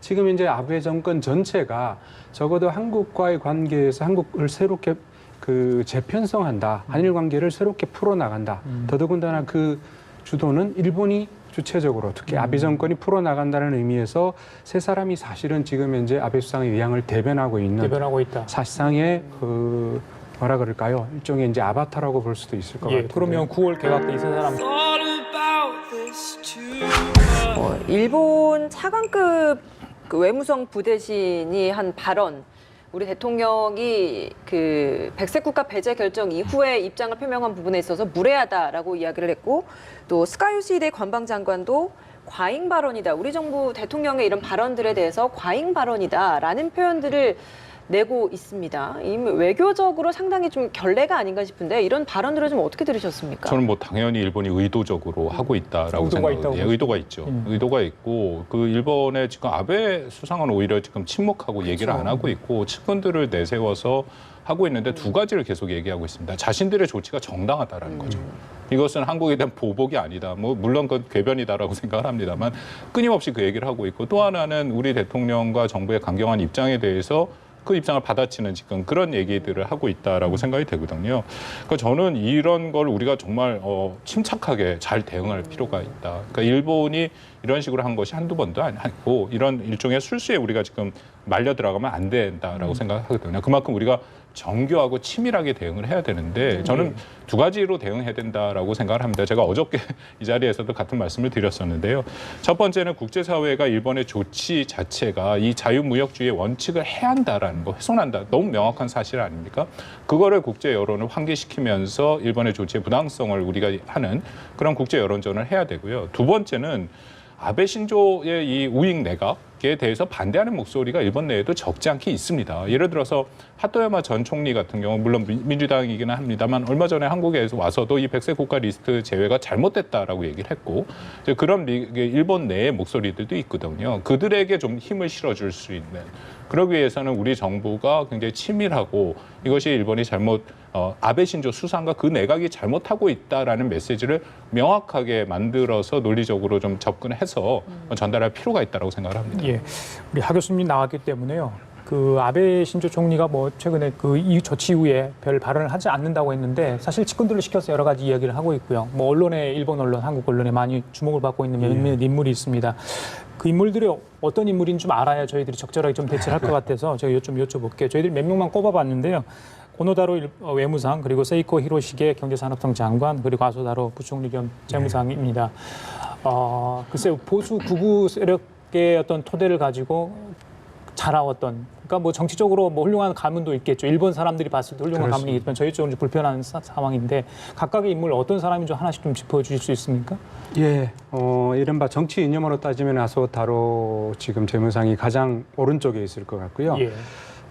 지금 이제 아베 정권 전체가 적어도 한국과의 관계에서 한국을 새롭게 그 재편성한다. 한일 관계를 새롭게 풀어나간다. 더더군다나 그 주도는 일본이 주체적으로 특히 아베 정권이 풀어나간다는 의미에서 세 사람이 사실은 지금 현재 아베 수상의 의향을 대변하고 있는 대변하고 있다. 사실상의 그 뭐라 그럴까요? 일종의 이제 아바타라고 볼 수도 있을 것 예, 같아요. 그러면 9월 개각 때 이 세 사람 일본 차관급 그 외무성 부대신이 한 발언. 우리 대통령이 그 백색 국가 배제 결정 이후에 입장을 표명한 부분에 있어서 무례하다라고 이야기를 했고 또 스카유시대 관방장관도 과잉 발언이다. 우리 정부 대통령의 이런 발언들에 대해서 과잉 발언이다라는 표현들을 내고 있습니다. 이 외교적으로 상당히 좀 결례가 아닌가 싶은데 이런 발언들을 좀 어떻게 들으셨습니까? 저는 뭐 당연히 일본이 의도적으로 하고 있다라고 생각해요. 예, 의도가 있죠. 음. 의도가 있고 그 일본의 지금 아베 수상은 오히려 지금 침묵하고 얘기를 그렇죠. 안 하고 있고 측근들을 내세워서 하고 있는데 두 가지를 계속 얘기하고 있습니다. 자신들의 조치가 정당하다라는 거죠. 이것은 한국에 대한 보복이 아니다. 뭐 물론 그건 궤변이다라고 생각을 합니다만 끊임없이 그 얘기를 하고 있고 또 하나는 우리 대통령과 정부의 강경한 입장에 대해서 그 입장을 받아치는 지금 그런 얘기들을 하고 있다라고 생각이 되거든요. 그러니까 저는 이런 걸 우리가 정말 어, 침착하게 잘 대응할 필요가 있다. 그러니까 일본이 이런 식으로 한 것이 한두 번도 아니고 이런 일종의 술수에 우리가 지금 말려 들어가면 안 된다라고 생각하거든요. 그만큼 우리가 정교하고 치밀하게 대응을 해야 되는데 저는 두 가지로 대응해야 된다라고 생각을 합니다. 제가 어저께 이 자리에서도 같은 말씀을 드렸었는데요. 첫 번째는 국제사회가 일본의 조치 자체가 이 자유무역주의의 원칙을 해한다라는 거, 훼손한다. 너무 명확한 사실 아닙니까? 그거를 국제 여론을 환기시키면서 일본의 조치의 부당성을 우리가 하는 그런 국제 여론전을 해야 되고요. 두 번째는 아베 신조의 이 우익 내각 에 대해서 반대하는 목소리가 일본 내에도 적지 않게 있습니다. 예를 들어서 하토야마 전 총리 같은 경우 물론 민- 민주당이기는 합니다만 얼마 전에 한국에 와서도 이 백색 국가 리스트 제외가 잘못됐다라고 얘기를 했고 이제 그런 일본 내의 목소리들도 있거든요. 그들에게 좀 힘을 실어줄 수 있는 그러기 위해서는 우리 정부가 굉장히 치밀하고 이것이 일본이 잘못 어, 아베 신조 수상과 그 내각이 잘못하고 있다라는 메시지를 명확하게 만들어서 논리적으로 좀 접근해서 전달할 필요가 있다고 생각을 합니다. 예, 우리 하 교수님 나왔기 때문에요. 그 아베 신조 총리가 뭐 최근에 그 이 조치 이후에 별 발언을 하지 않는다고 했는데 사실 측근들을 시켜서 여러 가지 이야기를 하고 있고요. 뭐 언론에 일본 언론, 한국 언론에 많이 주목을 받고 있는 몇몇 인물이 있습니다. 그 인물들이 어떤 인물인지 좀 알아야 저희들이 적절하게 좀 대처를 할 것 같아서 제가 좀 여쭤볼게요. 저희들이 몇 명만 꼽아봤는데요. 고노다로 일- 어, 외무상 그리고 세이코 히로시게 경제산업성 장관 그리고 아소다로 부총리 겸 재무상입니다. 어, 글쎄요 보수 구구 세력 의 어떤 토대를 가지고 자라왔던 그러니까 뭐 정치적으로 뭐 훌륭한 가문도 있겠죠. 일본 사람들이 봤을 때 훌륭한 가문이 있지만 저희 쪽은 좀 불편한 사- 상황인데 각각의 인물 어떤 사람인지 하나씩 좀 짚어주실 수 있습니까? 예, 어, 이른바 정치 이념으로 따지면 아소타로 지금 재무상이 가장 오른쪽에 있을 것 같고요. 예.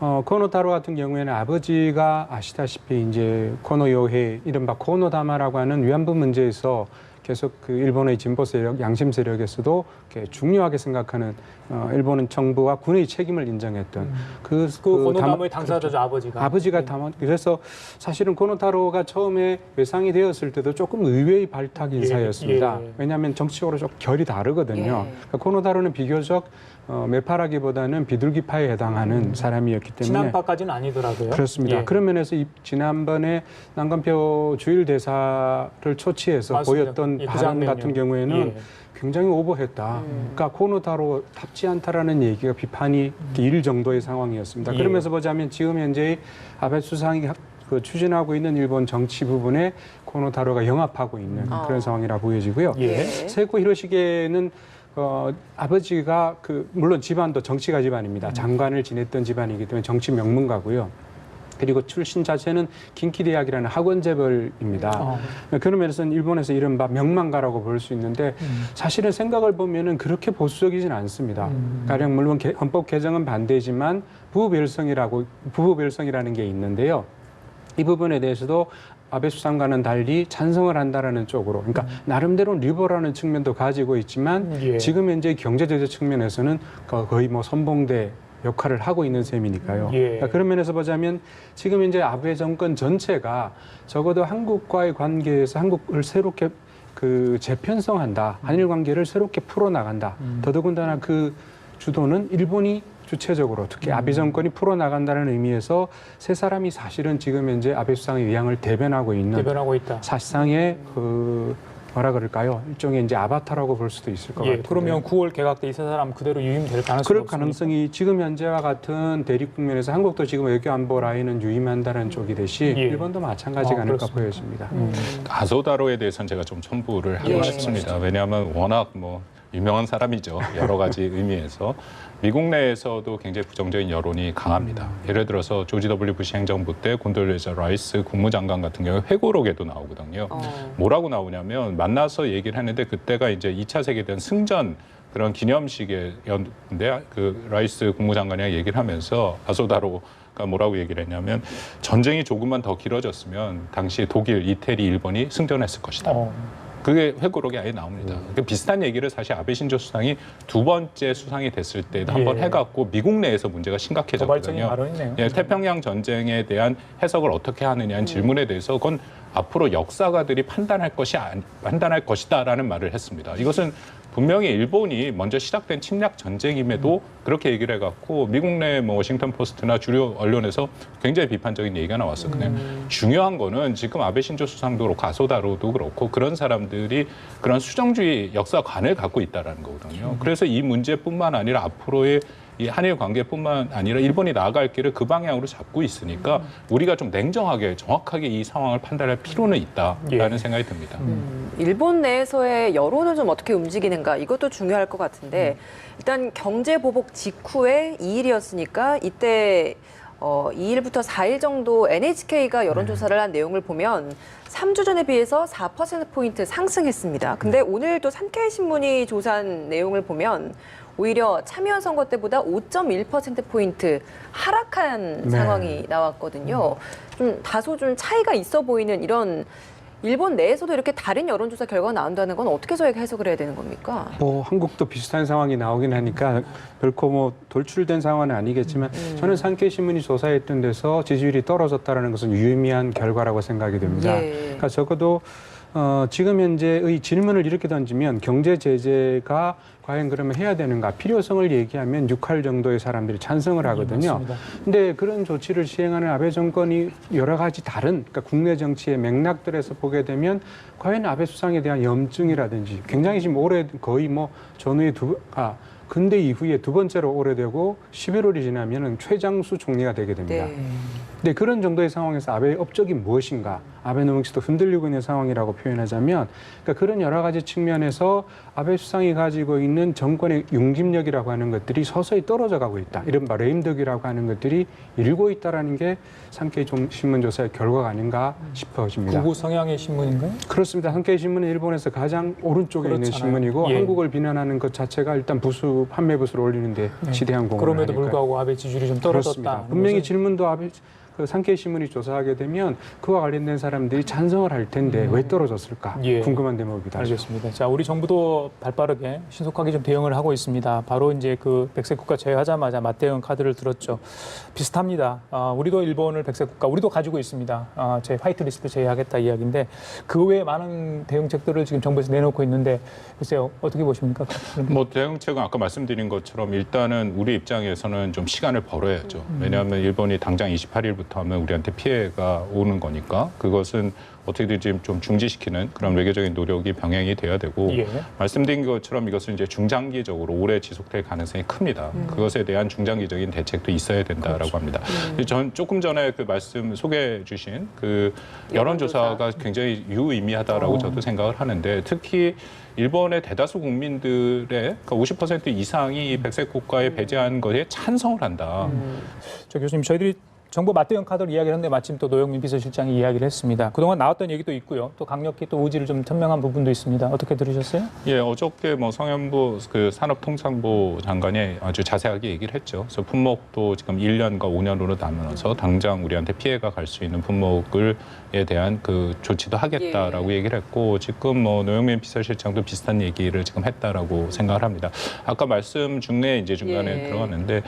어, 코노타로 같은 경우에는 아버지가 아시다시피 이제 코노 요헤, 이른바 코노다마라고 하는 위안부 문제에서 계속 그 일본의 진보 세력, 양심 세력에서도 이렇게 중요하게 생각하는 어, 일본은 정부와 군의 책임을 인정했던 그, 그 담- 고노다모의 당사자죠 아버지가. 아버지가 예. 담아 그래서 사실은 코노타로가 처음에 외상이 되었을 때도 조금 의외의 발탁 인사였습니다. 예. 왜냐하면 정치적으로 좀 결이 다르거든요. 예. 그러니까 코노타로는 비교적 어, 매파라기보다는 비둘기파에 해당하는 사람이었기 때문에 친한파까지는 아니더라고요. 그렇습니다. 예. 그런 면에서 이- 지난번에 난간표 주일 대사를 초치해서 맞습니다. 보였던 예, 그 발언 장면요. 같은 경우에는 예. 굉장히 오버했다. 그러니까 코노타로 답지 않다라는 얘기가 비판이 일 정도의 상황이었습니다. 예. 그러면서 보자면 지금 현재 아베 수상이 하- 그 추진하고 있는 일본 정치 부분에 코노타로가 영합하고 있는 아. 그런 상황이라 보여지고요. 예. 세코 히로시게는 어, 아버지가 그 물론 집안도 정치가 집안입니다. 장관을 지냈던 집안이기 때문에 정치 명문가고요. 그리고 출신 자체는 긴키대학이라는 학원 재벌입니다. 어. 그런 면에서는 일본에서 이른바 명망가라고 볼 수 있는데 음. 사실은 생각을 보면은 그렇게 보수적이진 않습니다. 가령 물론 개- 헌법 개정은 반대지만 부부별성이라고 부부별성이라는 게 있는데요. 이 부분에 대해서도 아베 수상과는 달리 찬성을 한다라는 쪽으로, 그러니까 나름대로 리버럴한 측면도 가지고 있지만 예. 지금 현재 경제 제재 측면에서는 거- 거의 뭐 선봉대 역할을 하고 있는 셈이니까요. 예. 그러니까 그런 면에서 보자면 지금 이제 아베 정권 전체가 적어도 한국과의 관계에서 한국을 새롭게 그 재편성한다. 한일 관계를 새롭게 풀어 나간다. 더더군다나 그 주도는 일본이 주체적으로 특히 아베 정권이 풀어나간다는 의미에서 세 사람이 사실은 지금 현재 아베 수상의 위양을 대변하고 있는 대변하고 있다. 사실상의 그 뭐라 그럴까요? 일종의 이제 아바타라고 볼 수도 있을 것 예, 같아요. 그러면 9월 개각 때 이 세 사람 그대로 유임될 가능성이 그럴 없습니까? 가능성이 지금 현재와 같은 대립 국면에서 한국도 지금 외교 안보 라인은 유임한다는 쪽이듯이 예. 일본도 마찬가지가 아, 아닐까 그렇습니까? 보여집니다. 음. 아소다로에 대해서는 제가 좀 첨부를 하고 예. 싶습니다. 왜냐하면 워낙 뭐 유명한 사람이죠. 여러 가지 의미에서 미국 내에서도 굉장히 부정적인 여론이 강합니다. 예를 들어서 조지 W 부시 행정부 때 곤돌레자 라이스 국무장관 같은 경우 회고록에도 나오거든요. 어. 뭐라고 나오냐면 만나서 얘기를 했는데 그때가 이제 2차 세계대전 승전 그런 기념식이었는데 그 라이스 국무장관이랑 얘기를 하면서 아소다로가 뭐라고 얘기를 했냐면 전쟁이 조금만 더 길어졌으면 당시 독일, 이태리, 일본이 승전했을 것이다. 어, 그게 회고록에 아예 나옵니다. 그 비슷한 얘기를 사실 아베 신조 수상이 두 번째 수상이 됐을 때도 한 번 예. 해갖고 미국 내에서 문제가 도발적인 심각해졌거든요. 발언이네요. 예, 태평양 전쟁에 대한 해석을 어떻게 하느냐는 질문에 대해서 그건 앞으로 역사가들이 판단할 것이 아니, 판단할 것이다라는 말을 했습니다. 이것은 분명히 일본이 먼저 시작된 침략 전쟁임에도 그렇게 얘기를 해갖고 미국 내 뭐 워싱턴 포스트나 주요 언론에서 굉장히 비판적인 얘기가 나왔었거든요. 중요한 거는 지금 아베 신조 수상도 그렇고 아소다로도 그렇고 그런 사람들이 그런 수정주의 역사관을 갖고 있다라는 거거든요. 그래서 이 문제뿐만 아니라 앞으로의 이 한일 관계뿐만 아니라 일본이 나아갈 길을 그 방향으로 잡고 있으니까 우리가 좀 냉정하게 정확하게 이 상황을 판단할 필요는 있다라는 예. 생각이 듭니다. 음, 일본 내에서의 여론을 좀 어떻게 움직이는가 이것도 중요할 것 같은데 일단 경제 보복 직후에 2일이었으니까 이때 어, 2일부터 4일 정도 NHK가 여론조사를 한 내용을 보면 3주 전에 비해서 4%포인트 상승했습니다. 근데 오늘도 산케이 신문이 조사한 내용을 보면 오히려 참여연 선거 때보다 5.1%포인트 하락한 네. 상황이 나왔거든요. 좀 다소 좀 차이가 있어 보이는 이런 일본 내에서도 이렇게 다른 여론조사 결과가 나온다는 건 어떻게 저희가 해석을 해야 되는 겁니까? 뭐 한국도 비슷한 상황이 나오긴 하니까 결코 뭐 돌출된 상황은 아니겠지만 저는 산케이 신문이 조사했던 데서 지지율이 떨어졌다라는 것은 유의미한 결과라고 생각이 됩니다. 예. 그러니까 적어도 어, 지금 현재의 질문을 이렇게 던지면 경제 제재가 과연 그러면 해야 되는가 필요성을 얘기하면 6할 정도의 사람들이 찬성을 하거든요. 맞습니다. 근데 그런 조치를 시행하는 아베 정권이 여러 가지 다른 그러니까 국내 정치의 맥락들에서 보게 되면 과연 아베 수상에 대한 염증이라든지 굉장히 지금 올해 거의 뭐 전후에 두 아, 근대 이후에 두 번째로 오래되고 11월이 지나면은 최장수 총리가 되게 됩니다. 네. 근데 그런 정도의 상황에서 아베의 업적이 무엇인가? 아베 노믹스도 흔들리고 있는 상황이라고 표현하자면, 그러니까 그런 여러 가지 측면에서 아베 수상이 가지고 있는 정권의 용집력이라고 하는 것들이 서서히 떨어져 가고 있다. 이른바 레임덕이라고 하는 것들이 일고 있다라는 게 산케이 종- 신문조사의 결과가 아닌가 싶어집니다. 극우 성향의 신문인가요? 그렇습니다. 한케이 신문은 일본에서 가장 오른쪽에 있는 그렇잖아요. 신문이고 예. 한국을 비난하는 것 자체가 일단 부수 판매 부수를 올리는데 네. 지대한 공헌을 그럼에도 하니까요. 불구하고 아베 지지율이 좀 그렇습니다. 떨어졌다. 분명히 질문도 아베 그 산케이 신문이 조사하게 되면 그와 관련된 사람들이 찬성을 할 텐데 왜 떨어졌을까 예. 궁금한 대목이다. 알겠습니다. 자, 우리 정부도 발빠르게 신속하게 좀 대응을 하고 있습니다. 바로 이제 그 백색 국가 제외하자마자 맞대응 카드를 들었죠. 비슷합니다. 아, 우리도 일본을 백색 국가, 우리도 가지고 있습니다. 아, 제 화이트 리스트 제외하겠다 이야기인데 그 외에 많은 대응책들을 지금 정부에서 내놓고 있는데 글쎄요 어떻게 보십니까? 뭐 대응책은 아까 말씀드린 것처럼 일단은 우리 입장에서는 좀 시간을 벌어야죠. 왜냐하면 일본이 당장 28일부터 하면 우리한테 피해가 오는 거니까 그것은 어떻게든 지금 좀 중지시키는 그런 외교적인 노력이 병행이 돼야 되고 예. 말씀드린 것처럼 이것은 이제 중장기적으로 오래 지속될 가능성이 큽니다. 그것에 대한 중장기적인 대책도 있어야 된다라고 합니다. 전 조금 전에 그 말씀 소개해 주신 그 여론조사가 굉장히 유의미하다라고 어. 저도 생각을 하는데 특히 일본의 대다수 국민들의 그러니까 50% 이상이 이 백색 국가에 배제한 것에 찬성을 한다. 저 교수님 저희들이 정부 맞대응 카드를 이야기했는데 마침 또 노영민 비서실장이 이야기를 했습니다. 그동안 나왔던 얘기도 있고요. 또 강력히 또 의지를 좀 천명한 부분도 있습니다. 어떻게 들으셨어요? 예, 어저께 뭐 성현부 그 산업통상부 장관이 아주 자세하게 얘기를 했죠. 그래서 품목도 지금 1년과 5년으로 나누어서 당장 우리한테 피해가 갈 수 있는 품목을에 대한 그 조치도 하겠다라고 얘기를 했고 지금 뭐 노영민 비서실장도 비슷한 얘기를 지금 했다라고 생각을 합니다. 아까 말씀 중에 이제 중간에 예. 들어갔는데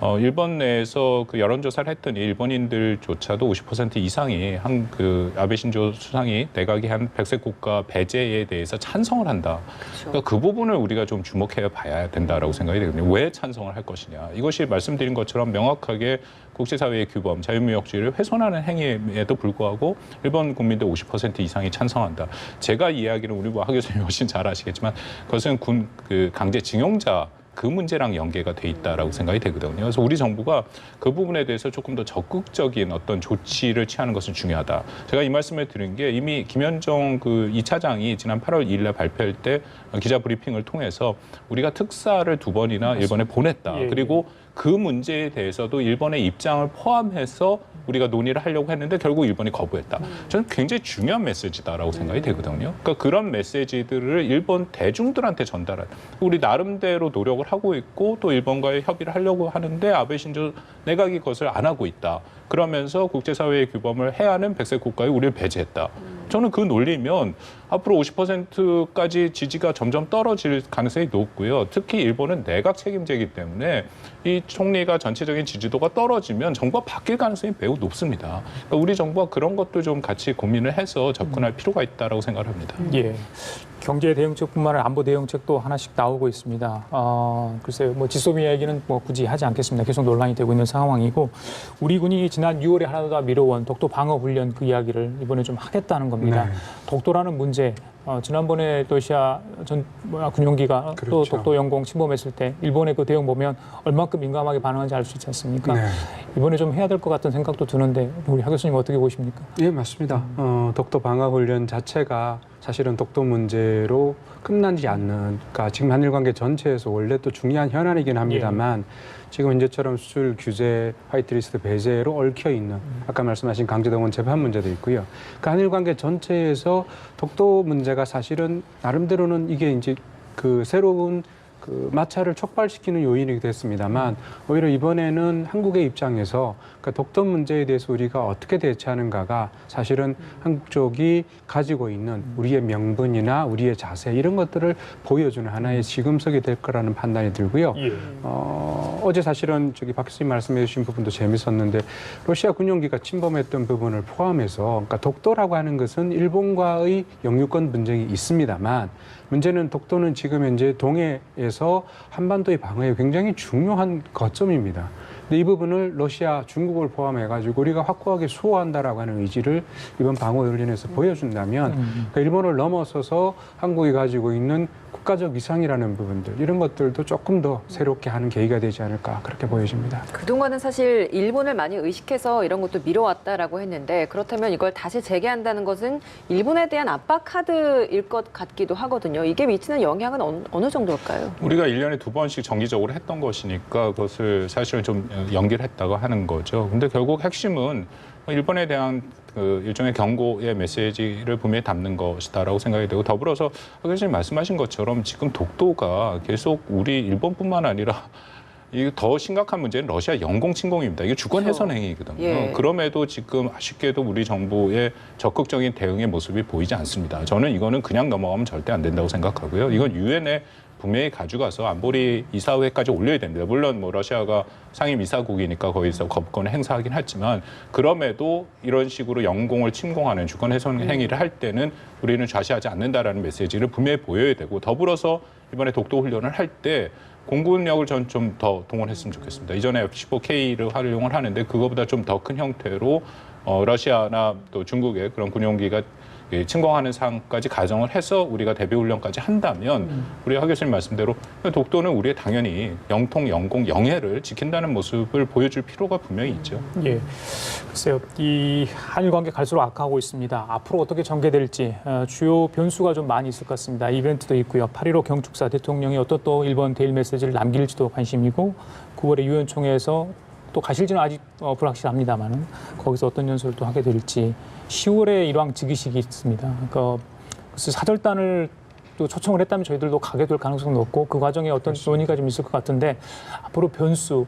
어, 일본 내에서 그 여론조사를 했더니 일본인들조차도 50% 이상이 한 그 아베 신조 수상이 내각이 한 백색 국가 배제에 대해서 찬성을 한다. 그러니까 그 부분을 우리가 좀 주목해 봐야 된다라고 생각이 되거든요. 왜 찬성을 할 것이냐. 이것이 말씀드린 것처럼 명확하게 국제사회의 규범, 자유무역주의를 훼손하는 행위에도 불구하고 일본 국민들 50% 이상이 찬성한다. 제가 이야기를 우리 뭐 하 교수님 훨씬 잘 아시겠지만 그것은 군 그 강제징용자 그 문제랑 연계가 돼 있다라고 생각이 되거든요. 그래서 우리 정부가 그 부분에 대해서 조금 더 적극적인 어떤 조치를 취하는 것은 중요하다. 제가 이 말씀을 드린 게 이미 김현정 그이 차장이 지난 8월 2일에 발표할 때 기자 브리핑을 통해서 우리가 특사를 두 번이나 일본에 보냈다. 예, 예. 그리고 그 문제에 대해서도 일본의 입장을 포함해서 우리가 논의를 하려고 했는데 결국 일본이 거부했다. 저는 굉장히 중요한 메시지다라고 생각이 되거든요. 그러니까 그런 메시지들을 일본 대중들한테 전달한 우리 나름대로 노력을 하고 있고 또 일본과의 협의를 하려고 하는데 아베 신조 내각이 그것을 안 하고 있다. 그러면서 국제사회의 규범을 해하는 백색 국가에 우리를 배제했다. 저는 그 논리면 앞으로 50%까지 지지가 점점 떨어질 가능성이 높고요. 특히 일본은 내각 책임제이기 때문에 이 총리가 전체적인 지지도가 떨어지면 정부가 바뀔 가능성이 매우 높습니다. 그러니까 우리 정부가 그런 것도 좀 같이 고민을 해서 접근할 필요가 있다라고 생각을 합니다. 예. 경제 대응책뿐만 아니라 안보 대응책도 하나씩 나오고 있습니다. 아, 글쎄요, 뭐 지소미 얘기는 뭐 굳이 하지 않겠습니다. 계속 논란이 되고 있는 상황이고 우리 군이 지난 6월에 하나도 미뤄온 독도 방어 훈련 그 이야기를 이번에 좀 하겠다는 겁니다. 네. 독도라는 문제. 어, 지난번에 러시아 전 뭐야, 군용기가 또 그렇죠. 독도 영공 침범했을 때 일본의 그 대응 보면 얼마큼 민감하게 반응하는지 알 수 있지 않습니까? 네. 이번에 좀 해야 될 것 같은 생각도 드는데 우리 하 교수님 어떻게 보십니까? 예, 맞습니다. 어, 독도 방어 훈련 자체가 사실은 독도 문제로 끝나지 않는, 그러니까 지금 한일 관계 전체에서 원래 또 중요한 현안이긴 합니다만 지금 현재처럼 수출 규제, 화이트리스트 배제로 얽혀 있는 아까 말씀하신 강제동원 재판 문제도 있고요. 그 한일 관계 전체에서 독도 문제가 사실은 나름대로는 이게 이제 그 새로운 그 마찰을 촉발시키는 요인이 됐습니다만 오히려 이번에는 한국의 입장에서 그러니까 독도 문제에 대해서 우리가 어떻게 대처하는가가 사실은 한국 쪽이 가지고 있는 우리의 명분이나 우리의 자세 이런 것들을 보여주는 하나의 시금석이 될 거라는 판단이 들고요. 예. 어, 어제 사실은 저기 박 교수님 말씀해 주신 부분도 재밌었는데 러시아 군용기가 침범했던 부분을 포함해서 그러니까 독도라고 하는 것은 일본과의 영유권 분쟁이 있습니다만 문제는 독도는 지금 현재 동해에서 한반도의 방어에 굉장히 중요한 거점입니다. 근데 이 부분을 러시아, 중국을 포함해 가지고 우리가 확고하게 수호한다라고 하는 의지를 이번 방어 훈련에서 보여준다면 그러니까 일본을 넘어서서 한국이 가지고 있는 국가적 위상이라는 부분들 이런 것들도 조금 더 새롭게 하는 계기가 되지 않을까 그렇게 보여집니다. 그동안은 사실 일본을 많이 의식해서 이런 것도 미뤄왔다라고 했는데 그렇다면 이걸 다시 재개한다는 것은 일본에 대한 압박 카드일 것 같기도 하거든요. 이게 미치는 영향은 어느, 정도일까요? 우리가 일년에두 번씩 정기적으로 했던 것이니까 그것을 사실은 좀 연기를 했다고 하는 거죠. 근데 결국 핵심은 일본에 대한 그 일종의 경고의 메시지를 분명히 담는 것이다라고 생각이 되고 더불어서 박 교수님 말씀하신 것처럼 지금 독도가 계속 우리 일본뿐만 아니라 이게 더 심각한 문제는 러시아 영공 침공입니다. 이게 주권 그렇죠. 훼손 행위거든요. 예. 그럼에도 지금 아쉽게도 우리 정부의 적극적인 대응의 모습이 보이지 않습니다. 저는 이거는 그냥 넘어가면 절대 안 된다고 생각하고요. 이건 유엔에 분명히 가져가서 안보리 이사회까지 올려야 됩니다. 물론 뭐 러시아가 상임 이사국이니까 거기서 거부권을 행사하긴 했지만 그럼에도 이런 식으로 영공을 침공하는 주권 훼손 행위를 할 때는 우리는 좌시하지 않는다라는 메시지를 분명히 보여야 되고 더불어서 이번에 독도 훈련을 할 때 공군력을 전 좀 더 동원했으면 좋겠습니다. 이전에 F-15K를 활용을 하는데 그거보다 좀 더 큰 형태로 어, 러시아나 또 중국의 그런 군용기가 예, 침공하는 상황까지 가정을 해서 우리가 대비 훈련까지 한다면 우리 하 교수님 말씀대로 독도는 우리의 당연히 영통, 영공, 영해를 지킨다는 모습을 보여줄 필요가 분명히 있죠. 예. 글쎄요, 이 한일 관계 갈수록 악화하고 있습니다. 앞으로 어떻게 전개될지 어, 주요 변수가 좀 많이 있을 것 같습니다. 이벤트도 있고요. 8.15 경축사 대통령이 어떤 또 일본 대일 메시지를 남길지도 관심이고 9월에 유엔 총회에서 또 가실지는 아직 어, 불확실합니다만은 거기서 어떤 연설을 또 하게 될지 10월에 일왕 즉위식이 있습니다. 그러니까 글쎄 사절단을 또 초청을 했다면 저희들도 가게 될 가능성도 높고 그 과정에 어떤 논의가 좀 있을 것 같은데 앞으로 변수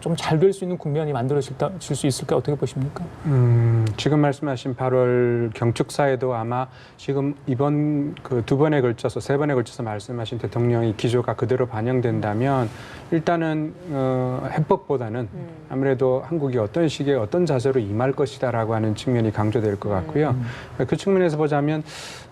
좀 잘 될 수 있는 국면이 만들어질 수 있을까 어떻게 보십니까? 음, 지금 말씀하신 8월 경축사에도 아마 지금 이번 그 두 번에 걸쳐서 세 번에 걸쳐서 말씀하신 대통령의 기조가 그대로 반영된다면 일단은 어, 해법보다는 아무래도 한국이 어떤 식의 어떤 자세로 임할 것이다라고 하는 측면이 강조될 것 같고요. 그 측면에서 보자면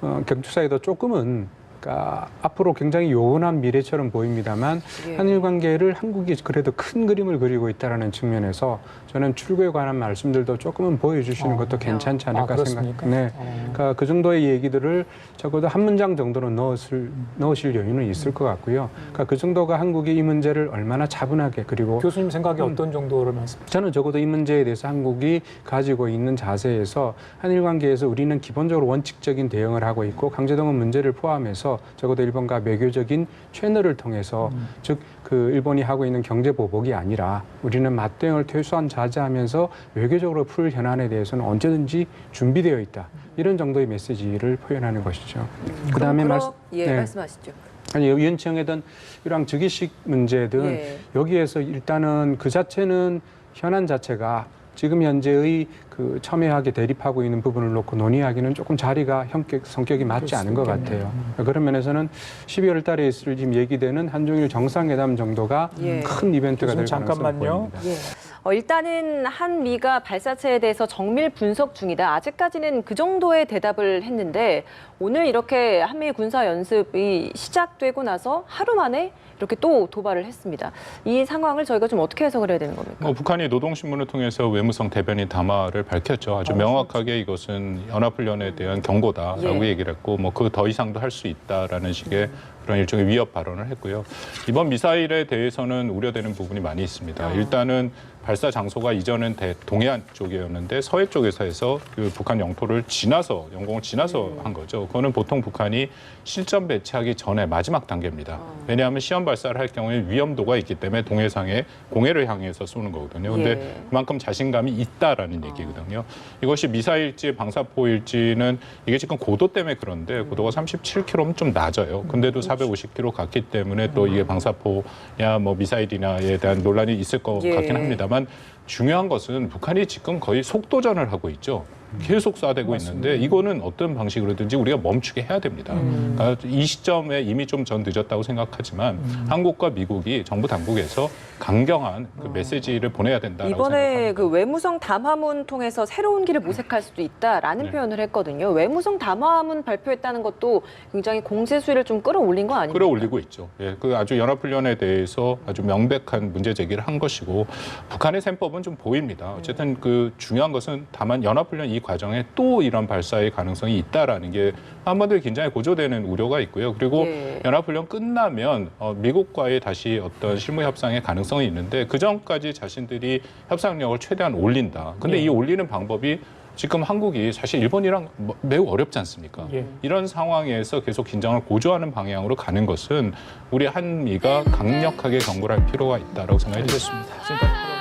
어, 경축사에도 조금은 그러니까 앞으로 굉장히 요원한 미래처럼 보입니다만 예. 한일 관계를 한국이 그래도 큰 그림을 그리고 있다라는 측면에서 저는 출구에 관한 말씀들도 조금은 보여주시는 어. 것도 괜찮지 아, 않을까 그렇습니까? 생각. 네. 어. 그러니까 그 정도의 얘기들을 적어도 한 문장 정도는 넣었을, 넣으실 여유는 있을 것 같고요. 그러니까 그 정도가 한국이 이 문제를 얼마나 차분하게 그리고 교수님 생각에 음. 어떤 정도로 말씀? 저는 적어도 이 문제에 대해서 한국이 가지고 있는 자세에서 한일 관계에서 우리는 기본적으로 원칙적인 대응을 하고 있고 강제동원 문제를 포함해서 적어도 일본과 외교적인 채널을 통해서 즉그 일본이 하고 있는 경제 보복이 아니라 우리는 맞대응을 최소한 자제하면서 외교적으로 풀 현안에 대해서는 언제든지 준비되어 있다 이런 정도의 메시지를 표현하는 것이죠. 그다음에 그럼 말씀 예, 네. 말씀하시죠. 아니 위원청이든 이랑 즉위식 문제든 예. 여기에서 일단은 그 자체는 현안 자체가 지금 현재의 그 첨예하게 대립하고 있는 부분을 놓고 논의하기는 조금 자리가 형격, 성격이 맞지 않은 것 같아요. 그런 면에서는 12월 달에 있을 지금 얘기되는 한중일 정상회담 정도가 예. 큰 이벤트가 될 가능성이 잠깐만요. 보입니다. 예. 어, 일단은 한미가 발사체에 대해서 정밀 분석 중이다. 아직까지는 그 정도의 대답을 했는데 오늘 이렇게 한미 군사 연습이 시작되고 나서 하루 만에 이렇게 또 도발을 했습니다. 이 상황을 저희가 좀 어떻게 해석을 해야 되는 겁니까? 뭐 북한이 노동신문을 통해서 외무성 대변인 담화를 밝혔죠. 아주 명확하게 이것은 연합훈련에 대한 경고다라고 예. 얘기를 했고 뭐 그 더 이상도 할 수 있다라는 식의 그런 일종의 위협 발언을 했고요. 이번 미사일에 대해서는 우려되는 부분이 많이 있습니다. 일단은 발사 장소가 이전은 대, 동해안 쪽이었는데 서해 쪽에서 해서 그 북한 영토를 지나서 영공을 지나서 한 거죠. 그거는 보통 북한이 실전 배치하기 전에 마지막 단계입니다. 왜냐하면 시험 발사를 할 경우에 위험도가 있기 때문에 동해상에 공해를 향해서 쏘는 거거든요. 근데 예. 그만큼 자신감이 있다라는 얘기거든요. 이것이 미사일지 방사포일지는 이게 지금 고도 때문에 그런데 고도가 37km면 좀 낮아요. 근데도 450km 갔기 때문에 또 이게 방사포야 뭐 미사일이나에 대한 논란이 있을 것 예. 같긴 합니다만 중요한 것은 북한이 지금 거의 속도전을 하고 있죠. 계속 쏴대고 있는데 이거는 어떤 방식으로든지 우리가 멈추게 해야 됩니다. 음. 그러니까 이 시점에 이미 좀 전 늦었다고 생각하지만 한국과 미국이 정부 당국에서 강경한 그 메시지를 보내야 된다라고 이번에 생각합니다. 그 외무성 담화문 통해서 새로운 길을 모색할 수도 있다라는 네. 표현을 했거든요. 외무성 담화문 발표했다는 것도 굉장히 공세 수위를 좀 끌어올린 거 아닙니까? 끌어올리고 있죠. 예, 그 아주 연합훈련에 대해서 아주 명백한 문제 제기를 한 것이고 북한의 셈법은 좀 보입니다. 어쨌든 그 중요한 것은 다만 연합훈련 이 과정에 또 이런 발사의 가능성이 있다라는 게 한반도에 긴장이 고조되는 우려가 있고요. 그리고 예. 연합훈련 끝나면 어, 미국과의 다시 어떤 실무 협상의 가능성이 있는데 그 전까지 자신들이 협상력을 최대한 올린다. 근데 예. 이 올리는 방법이 지금 한국이 사실 일본이랑 뭐- 매우 어렵지 않습니까? 예. 이런 상황에서 계속 긴장을 고조하는 방향으로 가는 것은 우리 한미가 강력하게 경고할 필요가 있다고 생각이. 알겠습니다. 지금까지